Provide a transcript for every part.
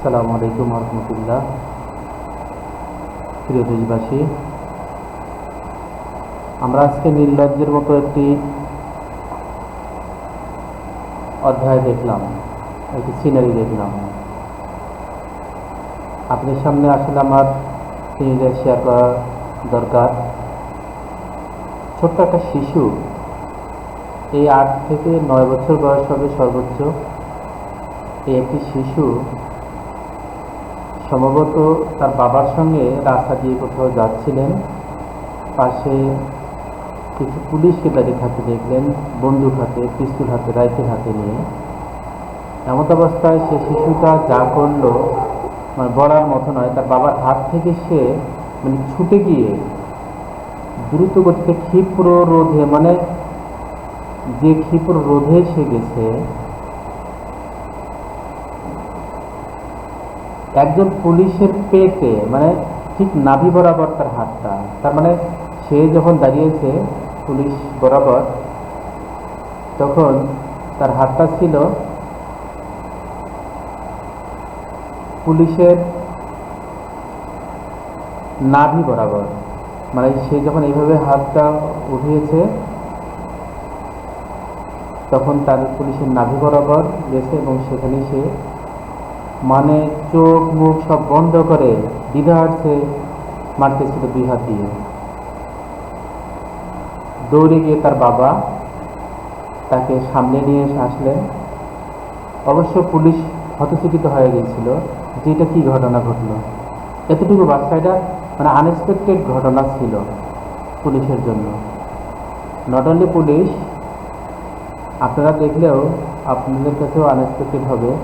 আসসালামু আলাইকুম রহমতুল্লাহ। প্রিয় দেশবাসী, আমরা আজকে নির্লজ্জের মতো একটি অধ্যায় দেখলাম, একটি সিনারি দেখলাম। আপনার সামনে আসলে আমার সিনারিটা শেয়ার করা দরকার। ছোট্ট একটা শিশু, এই আট থেকে নয় বছর বয়স হবে সর্বোচ্চ। এই একটি শিশু সম্ভবত তার বাবার সঙ্গে রাস্তা দিয়ে কোথাও যাচ্ছিলেন। পাশে কিছু পুলিশকে দাঁড়িয়ে থাকতে দেখলেন, বন্দুক হাতে, পিস্তুল হাতে, রাইফেল হাতে নিয়ে। এমত অবস্থায় সে শিশুটা যা করল মানে বলার মতো নয়, তার বাবার হাত থেকে সে মানে ছুটে গিয়ে দ্রুত গতিতে ক্ষিপ্র রোধে মানে যে ক্ষিপ্র রোধে সে গেছে একজন পুলিশের পেটে মানে ঠিক নাভি বরাবর তার হাতটা, তার মানে সে যখন দাঁড়িয়েছে পুলিশ বরাবর, তখন তার হাতটা ছিল পুলিশের নাভি বরাবর। মানে সে যখন এইভাবে হাতটা উঠিয়েছে, তখন তার পুলিশের নাভি বরাবর গেছে এবং সেখানে সে মানে চোখ মুখ সব বন্ধ করে দ্বিধার্থে মারতেছিল দুই হাত দিয়ে। দৌড়ে গিয়ে তার বাবা তাকে সামনে নিয়ে এসে আসলেন। অবশ্য পুলিশ হতচকিত হয়ে গিয়েছিল যে এটা কী ঘটনা ঘটলো। এতটুকু বাচ্চাটা মানে আনএক্সপেক্টেড ঘটনা ছিল পুলিশের জন্য। নট অনলি পুলিশ, আপনারা দেখলেও আপনাদের কাছেও আনএক্সপেক্টেড হবে।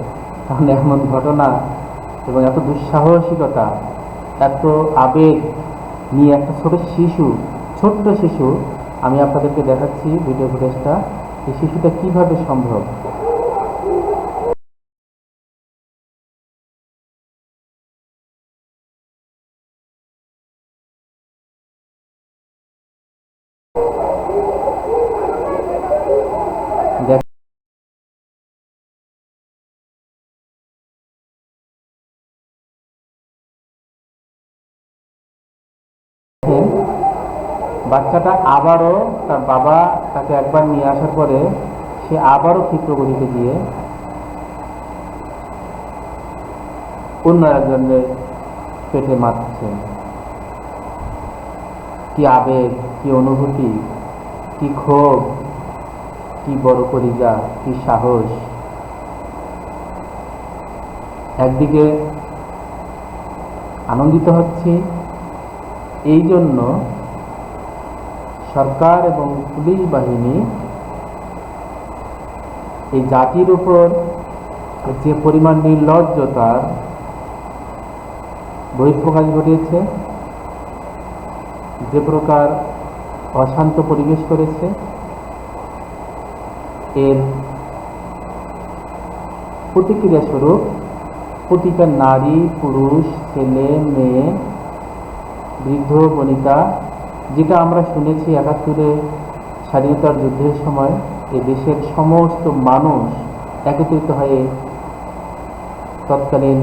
কারণ এমন ঘটনা এবং এত দুঃসাহসিকতা, এত আবেগ নিয়ে একটা ছোট শিশু, ছোট্ট শিশু, আমি আপনাদেরকে দেখাচ্ছি ভিডিও ফুটেজটা এই শিশুটা কীভাবে সম্ভব? দেখেন, বাচ্চাটা আবারও তার বাবা তাকে একবার নিয়ে আসার পরে সে আবারও ক্ষিপ্র গতিতে গিয়ে অন্য একজনের পেটে মারছে। কি আবেগ কি অনুভূতি কি ক্ষোভ কি বড় করিজা কি সাহস। একদিকে আনন্দিত হচ্ছি এই জন্য সরকার এবং পুলিশ বাহিনী এই জাতির উপর যে পরিমাণ নির্লজ্জতার বহিঃপ্রকাশ ঘটিয়েছে, যে প্রকার অশান্ত পরিবেশ করেছে, এর প্রতিক্রিয়া স্বরূপ প্রতিটা নারী, পুরুষ, ছেলে, মেয়ে বৃদ্ধ বনিতা, যেটা আমরা শুনেছি একাত্তরে স্বাধীনতার যুদ্ধের সময়, এ দেশের সমস্ত মানুষ একত্রিত হয়ে তৎকালীন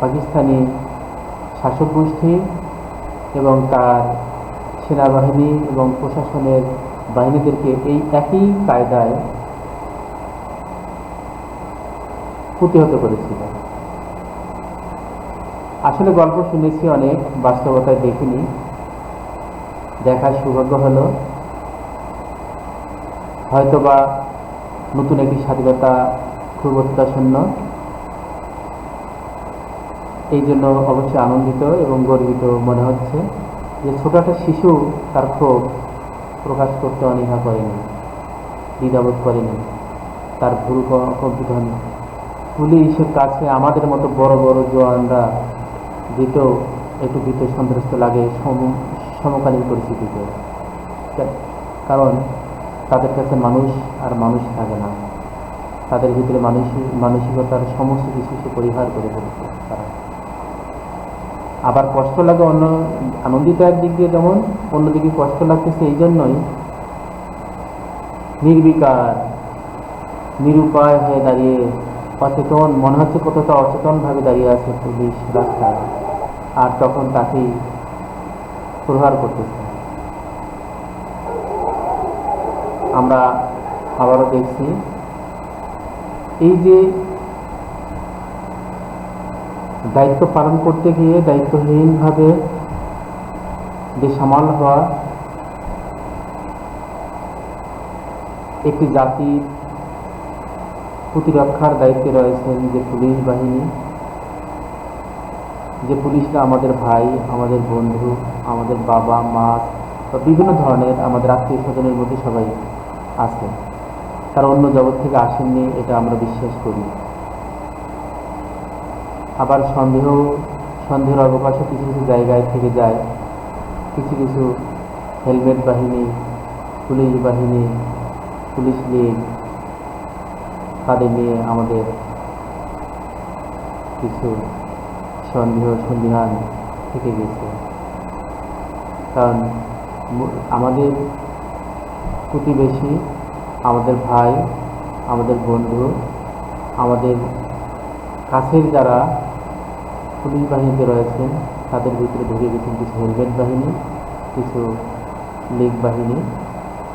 পাকিস্তানি শাসক গোষ্ঠী এবং তার সেনাবাহিনী এবং প্রশাসনের বাহিনীদেরকে এই একই কায়দায় প্রতিহত করেছিল। আসলে গল্প শুনেছি অনেক, বাস্তবতায় দেখিনি। দেখার সৌভাগ্য হলো, হয়তোবা নতুন একটি স্বাধীনতা খুব অত্যাসন্ন। এই জন্য অবশ্যই আনন্দিত এবং গর্বিত মনে হচ্ছে যে ছোট একটা শিশু তার ক্ষোভ প্রকাশ করতে অনীহা করেনি, দ্বিধাবোধ করেনি। তার ভুল ক- কম্পিত হয়নি। পুলিশের কাছে আমাদের মতো বড় বড় জওয়ানরা দিতেও একটু ভীত সন্ত্রস্ত লাগে সম- সমকালীন পরিস্থিতিতে। কারণ তাদের কাছে মানুষ আর মানুষ থাকে না। তাদের ভিতরে মানসিক মানসিকতার সমস্ত কিছু সে পরিহার করে ফেলছে তারা। আবার কষ্ট লাগে অন্য, আনন্দিত একদিক দিয়ে যেমন, অন্যদিকে কষ্ট লাগতেছে এই জন্যই নির্বিকার, নিরুপায় হয়ে দাঁড়িয়ে অচেতন, মনে হচ্ছে কতটা অচেতনভাবে দাঁড়িয়ে আছে পুলিশ রাস্তায় আর তখন তাকেই প্রহার করতেছে। আমরা আবারও দেখছি, এই যে দায়িত্ব পালন করতে গিয়ে দায়িত্বহীনভাবে বেসামাল হওয়া একটি জাতির প্রতিরক্ষার দায়িত্বে রয়েছেন যে পুলিশ বাহিনী যে পুলিশরা আমাদের ভাই, আমাদের বন্ধু, আমাদের বাবা, মা বা বিভিন্ন ধরনের আমাদের আত্মীয় স্বজনের মধ্যে সবাই আছে। তারা অন্য জগৎ থেকে আসেননি, এটা আমরা বিশ্বাস করি। আবার সন্দেহ, সন্দেহের অবকাশও কিছু কিছু জায়গায় থেকে যায়। কিছু কিছু হেলমেট বাহিনী, পুলিশ বাহিনী, পুলিশ লীগ, তাদের নিয়ে আমাদের কিছু সন্দেহ, সন্দিহান থেকে গেছে। কারণ আমাদের প্রতিবেশী, আমাদের ভাই, আমাদের বন্ধু, আমাদের কাছের যারা পুলিশ বাহিনীতে রয়েছেন, তাদের ভিতরে ঢুকে গেছেন কিছু হেলমেট বাহিনী, কিছু লীগ বাহিনী,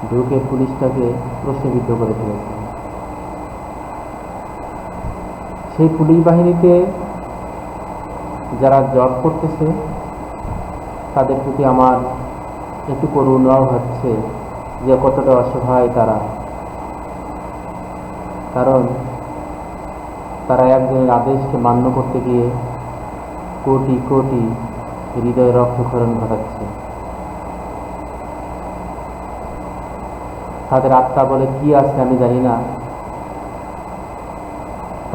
ঢুকে পুলিশটাকে প্রশ্নবিদ্ধ করে ফেলেছেন সেই পুলিশ বাহিনীতে যারা জব করতেছে, তাদের প্রতি আমার একটু করুণাও হচ্ছে যে কতটা অসহায় তারা। কারণ তারা একজনের আদেশকে মান্য করতে গিয়ে কোটি কোটি হৃদয় রক্তক্ষরণ ঘটাচ্ছে। তাদের আত্মা বলে কি আছে আমি জানি না।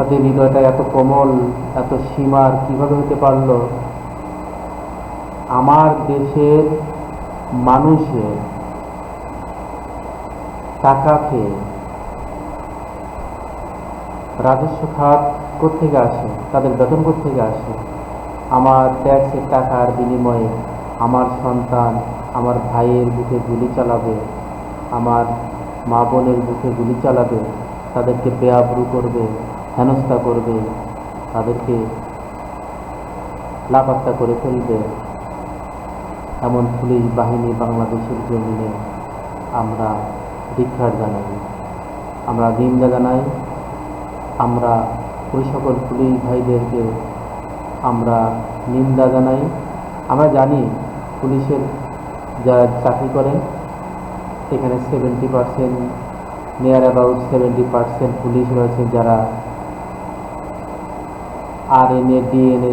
তাদের হৃদয়টা এত কোমল, এত সীমার, কীভাবে হতে পারল? আমার দেশের মানুষের টাকা খেয়ে রাজস্ব খাত কোথেকে আসে? তাদের বেতন কোথেকে আসে? আমার ট্যাক্সের টাকার বিনিময়ে আমার সন্তান আমার ভাইয়ের বুকে গুলি চালাবে, আমার মা বোনের বুকে গুলি চালাবে, তাদেরকে বেআবরু করবে হেনস্থা করবে, তাদেরকে লাপাত্তা করে ফেলবে। এমন পুলিশ বাহিনী বাংলাদেশের জমিনে আমরা ধিক্ষার জানাই। আমরা নিন্দা জানাই। আমরা ওই সকল পুলিশ ভাইদেরকে আমরা নিন্দা জানাই। আমরা জানি পুলিশের যারা চাকরি করেন, এখানে seventy percent near about seventy percent police রয়েছে যারা আর এন এ ডিএনএ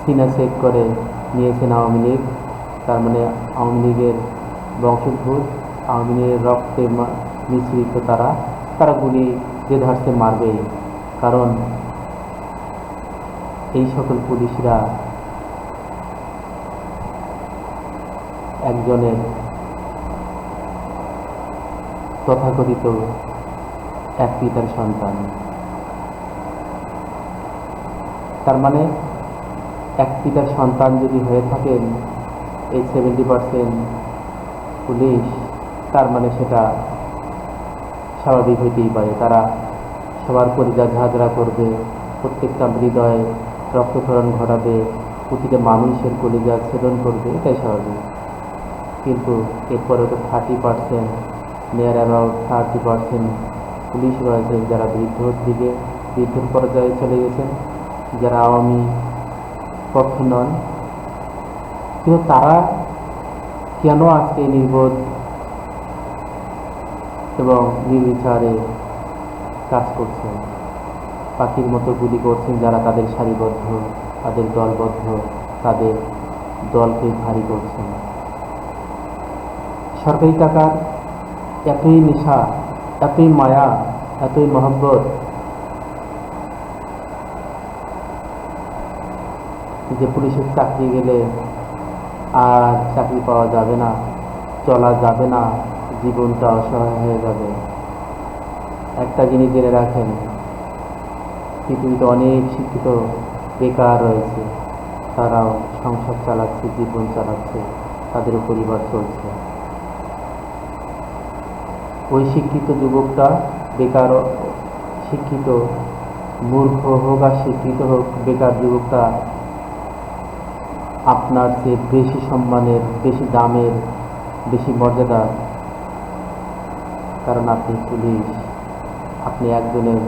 সিনা চেক করে নিয়েছেন আওয়ামী লীগ। তার মানে আওয়ামী লীগের বংশোদ্ভূত, আওয়ামী লীগের রক্তে মিশ্রিত তারা তারা গুলি যে ধারছে মারবেই। কারণ এই সকল পুলিশরা একজনের তথাকথিত এক পিতার সন্তান। তার মানে এক পিতার সন্তান যদি হয়ে থাকেন এই সেভেন্টি পার্সেন্ট পুলিশ, তার মানে সেটা স্বাভাবিক হইতেই পারে। তারা সবার পরিজা ঝাঁঝরা করবে, প্রত্যেকটা হৃদয়ে রক্তক্ষরণ ঘটাবে, প্রতিটা মানুষের কলিজা ছেদন করবে, এটাই স্বাভাবিক। কিন্তু এরপরে তো thirty percent near about thirty percent police রয়েছে, যারা বৃদ্ধর দিকে বৃদ্ধর পর্যায়ে চলে গেছেন। যারা আওয়ামী পক্ষে নন, কিন্তু তারা কেন আজকে নির্বোধ এবং নির্বিচারে কাজ করছেন? পাখির মতো গুলি করছেন যারা তাদের সারিবদ্ধ, তাদের দলবদ্ধ, তাদের দলকে ভারী করছেন। সরকারি টাকার এতই নেশা, এতই মায়া, এতই মহব্বত যে পুলিশের চাকরি গেলে আর চাকরি পাওয়া যাবে না, চলা যাবে না, জীবনটা অসহায় হয়ে যাবে। একটা জিনিস জেনে রাখেন, পৃথিবীতে অনেক শিক্ষিত বেকার রয়েছে, তারাও সংসার চালাচ্ছে, জীবন চালাচ্ছে, তাদের পরিবার চলছে। ওই শিক্ষিত যুবকটা বেকার, শিক্ষিত, মূর্খ হোক আর শিক্ষিত হোক, বেকার যুবকরা আপনার চেয়ে বেশি সম্মানের, বেশি দামের, বেশি মর্যাদা। কারণ আপনি পুলিশ, আপনি একজনের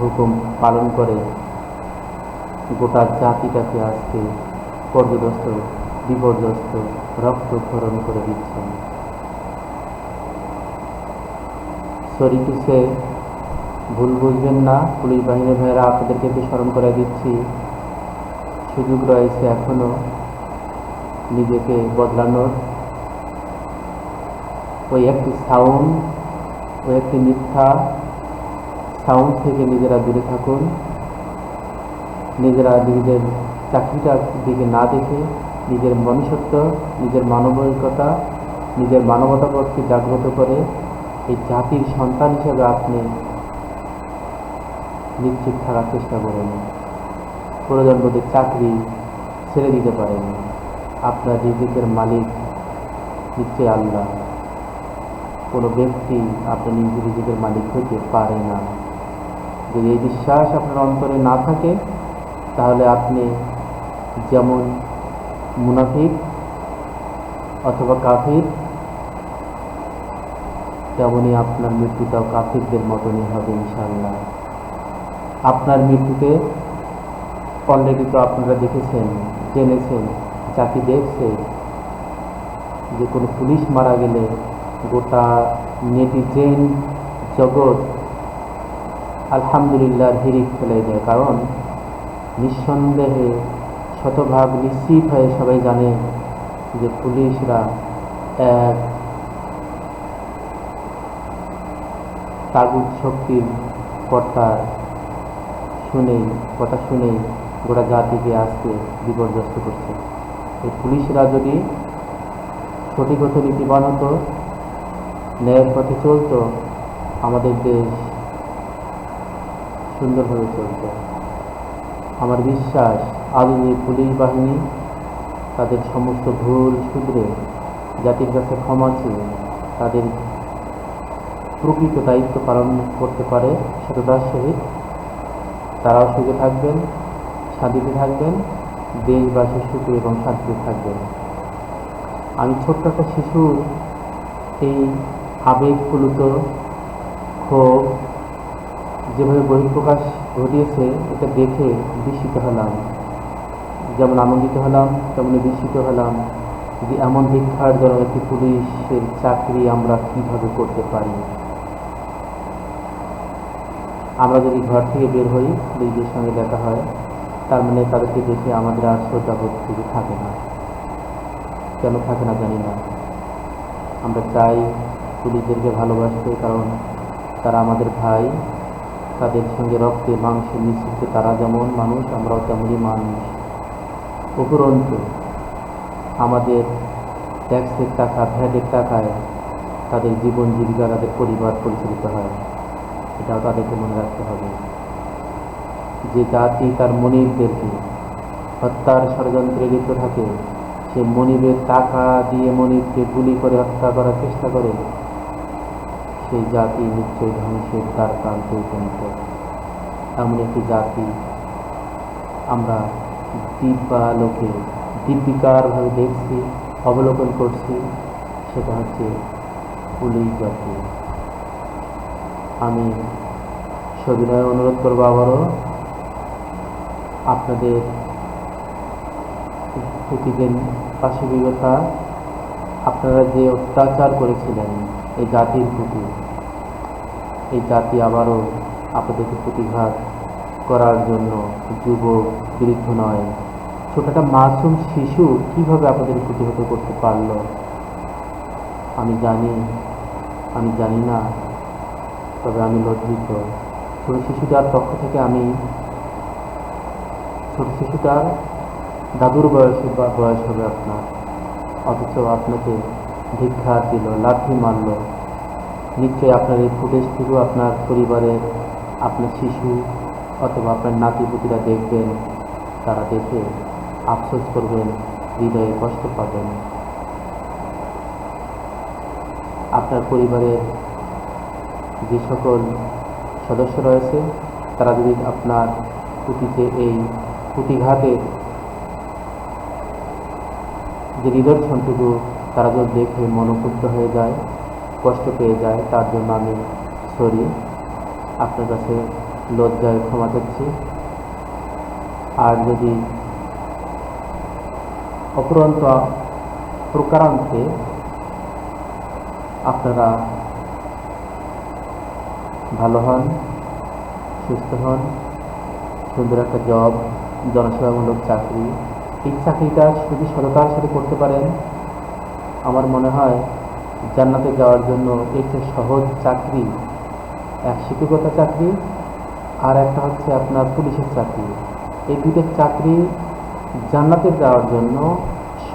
হুকুম পালন করে গোটা জাতিটাকে আজকে পর্যদস্ত, বিপর্যস্ত, রক্তক্ষরণ করে দিচ্ছেন। সরি টু সে ভুল বুঝবেন না। পুলিশ বাহিনীর ভাইয়েরা আপনাদেরকে স্মরণ করে দিচ্ছি। সুযোগ রয়েছে এখনও। নিজেকে বদলানোর ওই একটি সাউন্ড ওই একটি মিথ্যা সাউন্ড থেকে নিজেরা দূরে থাকুন। নিজেরা নিজেদের চাকরিটার দিকে না দেখে নিজের মনুষ্যত্ব, নিজের মানবিকতা, নিজের মানবতাবোধকে জাগ্রত করে এই জাতির সন্তান হিসেবে আপনি নিশ্চিত থাকার চেষ্টা করেন। বোধে চাকরি ছেড়ে দিতে পারেন। আপনার রিজিকের মালিক নিশ্চয় আল্লাহ। কোনো ব্যক্তি আপনার নিজ রিজিকের মালিক হইতে পারে না। যদি এই বিশ্বাস আপনার অন্তরে না থাকে, তাহলে আপনি যেমন মুনাফিক অথবা কাফির তেমনই আপনার মৃত্যুটাও কাফিরদের মতনই হবে ইনশাল্লাহ আপনার মৃত্যুতে অলরেডি তো আপনারা দেখেছেন, জেনেছেন জাতি দেখছে যে কোনো পুলিশ মারা গেলে গোটা নেটিজেন জগৎ আলহামদুলিল্লাহ হিরিক ফেলে দেয়। কারণ নিঃসন্দেহে শতভাগ নিশ্চিত হয়ে সবাই জানে যে পুলিশরা এক তাগুদ শক্তির কর্তার শুনেই, কথা শুনেই গোটা জাতিকে আজকে বিপর্যস্ত করছে। এই পুলিশরা যদি সঠিক হতো নীতিবান হতো, ন্যায়ের পথে চলতো, আমাদের দেশ সুন্দরভাবে চলত। আমার বিশ্বাস যে পুলিশ বাহিনী তাদের সমস্ত ভুল শুধরে জাতির কাছে ক্ষমা চেয়ে তাদের প্রকৃত দায়িত্ব পালন করতে পারে সততার সহিত। তারাও সুখে থাকবেন, শান্তিতে থাকবেন। দেশবাসী সুখে এবং শান্তিতে থাকবেন আমি ছোট্ট একটা শিশুর এই আবেগপ্লুত ক্ষোভ যেভাবে বহিঃপ্রকাশ ঘটিয়েছে, এটা দেখে বিস্মিত হলাম। যেমন আনন্দিত হলাম, তেমনি বিস্মিত হলাম যে এমন ভিক্ষার জনক একটি পুলিশের চাকরি আমরা কীভাবে করতে পারি। আমরা যদি ঘর থেকে বের হই পুলিশদের সঙ্গে দেখা হয় তার মানে তাদেরকে দেখে আমাদের আর শ্রদ্ধাবোধ থেকে থাকে না। কেন থাকে না জানি না। আমরা চাই পুলিশদেরকে ভালোবাসতে, কারণ তারা আমাদের ভাই। তাদের সঙ্গে রক্তে, মাংসে মিশিয়েছে তারা যেমন মানুষ, আমরাও তেমনই মানুষ। উপরন্তু, আমাদের ট্যাক্সের টাকা, ভ্যাটের টাকায় তাদের জীবন জীবিকা তাদের পরিবার পরিচালিত হয়। এটাও তাদেরকে মনে রাখতে হবে। যে জাতি তার মনিবদেরকে হত্যার ষড়যন্ত্রে লিপ্ত থাকে, সে মনিবের টাকা দিয়ে মনিবকে গুলি করে হত্যা করার চেষ্টা করে। সেই জাতি নিশ্চয়ই ধ্বংসের দ্বার প্রান্তে উপনীত। এমন একটি জাতি আমরা দিব্যালোকে দিব্যিকারভাবে দেখছি, অবলোকন করছি, সেটা হচ্ছে পুলিশ জাতি। আমি সবিনয় অনুরোধ করব আবারও। আপনাদের প্রতিদিন পাশবিকতা আপনারা যে অত্যাচার করেছিলেন এই জাতির প্রতি, এই জাতি আবারও আপনাদেরকে প্রতিঘাত করার জন্য যুবক, বৃদ্ধ নয়, ছোট একটা মাসুম শিশু কীভাবে আপনাদের প্রতিহত করতে পারল? আমি জানি আমি জানি না, তবে আমি লজ্জিত। ছোট শিশুটার পক্ষ থেকে আমি ছোট শিশুটার দাদুর বয়সে বা বয়স হবে আপনার। অথচ আপনাকে ভিক্ষা দিল লাঠি মারল। নিশ্চয়ই আপনার এই ফুটেজ থেকেও আপনার পরিবারের আপনার শিশু অথবা আপনার নাতিপুতিরা দেখবেন। তারা দেখে আফসোস করবেন, হৃদয়ে কষ্ট পাবেন। আপনার পরিবারের যে সকল সদস্য রয়েছে, তারা যদি আপনার পুঁথিতে এই পুঁথিঘাতের যে নিদর্শনটুকু তারা যদি দেখে মনোপুদ্ধ হয়ে যায়, কষ্ট পেয়ে যায়, তার জন্য আমি সরি। আপনার কাছে লজ্জায় ক্ষমা চাচ্ছি। আর যদি অপরন্ত প্রকারান্তে আপনারা ভালো হন, সুস্থ হন, সুন্দর একটা জব জনসেবামূলক চাকরি। এই চাকরিটা যদি সততার সাথে করতে পারেন, আমার মনে হয় জান্নাতে যাওয়ার জন্য এর সহজ চাকরি এক শিক্ষকতা চাকরি আর একটা হচ্ছে আপনার পুলিশের চাকরি। এই দুটো চাকরি জান্নাতে যাওয়ার জন্য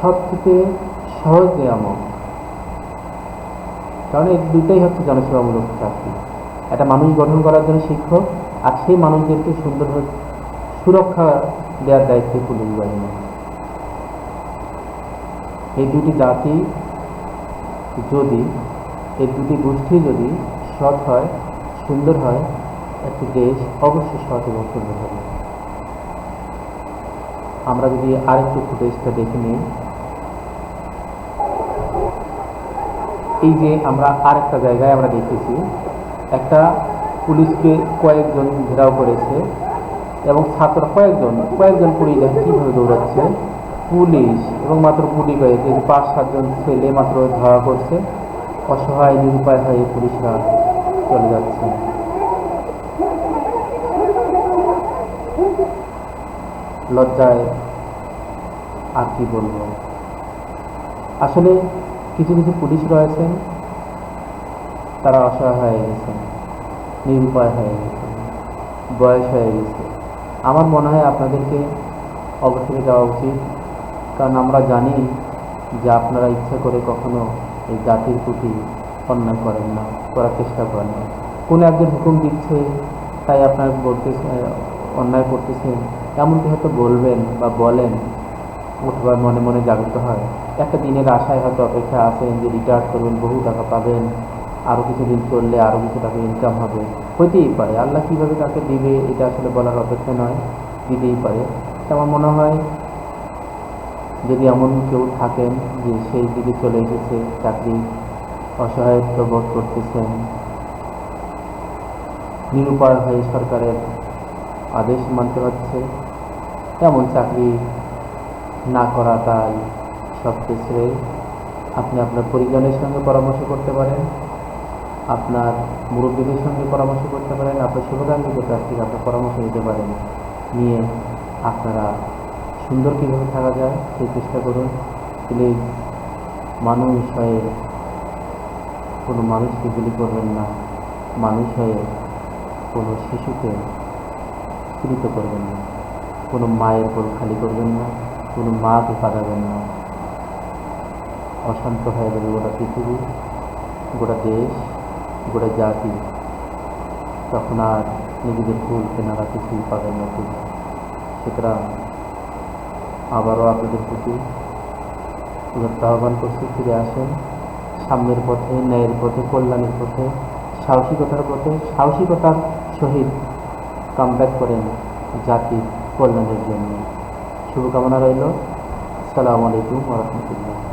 সবথেকে সহজ নিয়ামক। কারণ এই দুইটাই হচ্ছে জনসেবামূলক চাকরি। একটা মানুষ গঠন করার জন্য শিক্ষক আর সেই মানুষদেরকে সুন্দরভাবে সুরক্ষা দেওয়ার দায়িত্বে পুলিশ বাহিনী। এই দুটি জাতি যদি, এই দুটি গোষ্ঠী যদি সৎ হয়, সুন্দর হয়, একটি দেশ অবশ্যই সৎ এবং সুন্দর হবে। আমরা যদি আরেকটু ফুটেজটা দেখে নিই। এই যে আমরা আরেকটা জায়গায় আমরা দেখেছি, একটা পুলিশকে কয়েকজন ঘেরাও করেছে। এবং ছাত্র কয়েকজন কয়েকজন পুলিশ দেখেন কীভাবে দৌড়াচ্ছে। পুলিশ এবং মাত্র গুলি কয়েক যে পাঁচ সাতজন ছেলে মাত্র ধরা করছে অসহায়, নিরুপায় হয়ে পুলিশরা চলে যাচ্ছে। লজ্জায় আর কি বলব? আসলে কিছু কিছু পুলিশ রয়েছেন, তারা অসহায় হয়ে গেছেন, নিরুপায় হয়ে গেছে বয়স হয়ে গেছে। আমার মনে হয় আপনাদেরকে অবশ্যই যাওয়া উচিত। কারণ আমরা জানি যে আপনারা ইচ্ছা করে কখনো এই জাতির প্রতি অন্যায় করেন না, করার চেষ্টা করেন না। কোনো একজন হুকুম দিচ্ছে, তাই আপনার বলতে অন্যায় করতেছেন এমনকি হয়তো বলবেন বা বলেন, অথবা মনে মনে জাগ্রত হয়। একটা দিনের আশায় হয়তো অপেক্ষা আছেন যে রিটায়ার করবেন, বহু টাকা পাবেন আরও কিছুদিন চললে আরও কিছু টাকা ইনকাম হবে। হইতেই পারে। আল্লাহ কীভাবে তাকে দিবে, এটা আসলে বলার অপেক্ষা নয়, দিতেই পারে। আমার মনে হয়, যদি এমন কেউ থাকেন যে সেই দিকে চলে এসেছে, চাকরি অসহায়ত্ব বোধ করতেছেন নিরুপায় হয়ে সরকারের আদেশ মানতে হচ্ছে এমন চাকরি না করাটাই সবচেয়ে শ্রেয়। আপনি আপনার পরিজনের সঙ্গে পরামর্শ করতে পারেন। আপনার মুরব্বীদের সঙ্গে পরামর্শ করতে পারেন, আপনার শুভাকাঙ্ক্ষিত কাছ থেকে আপনার পরামর্শ নিতে পারেন। নিয়ে আপনারা সুন্দর কীভাবে থাকা যায় সেই চেষ্টা করুন। প্লিজ মানুষ হয়ে কোনো মানুষকে গুলি করবেন না। মানুষ হয়ে কোনো শিশুকে পীড়িত করবেন না। কোনো মায়ের কোল খালি করবেন না। কোনো মাকে কাঁদাবেন না। অশান্ত হয়ে যাবে গোটা পৃথিবী, গোটা দেশ। গোটা জাতি তখন আর নিজেদের ফুল কেনারা কিছুই পাবেন না ঠিক সুতরাং আবারও আপনাদের প্রতি আহ্বান করছি, ফিরে আসেন সামনের পথে, ন্যায়ের পথে, কল্যাণের পথে, সাহসিকতার পথে, সাহসিকতার সহিত কামব্যাক করেন জাতির কল্যাণের জন্য। শুভকামনা রইল। আসসালামু আলাইকুম রহমতুল্লাহ।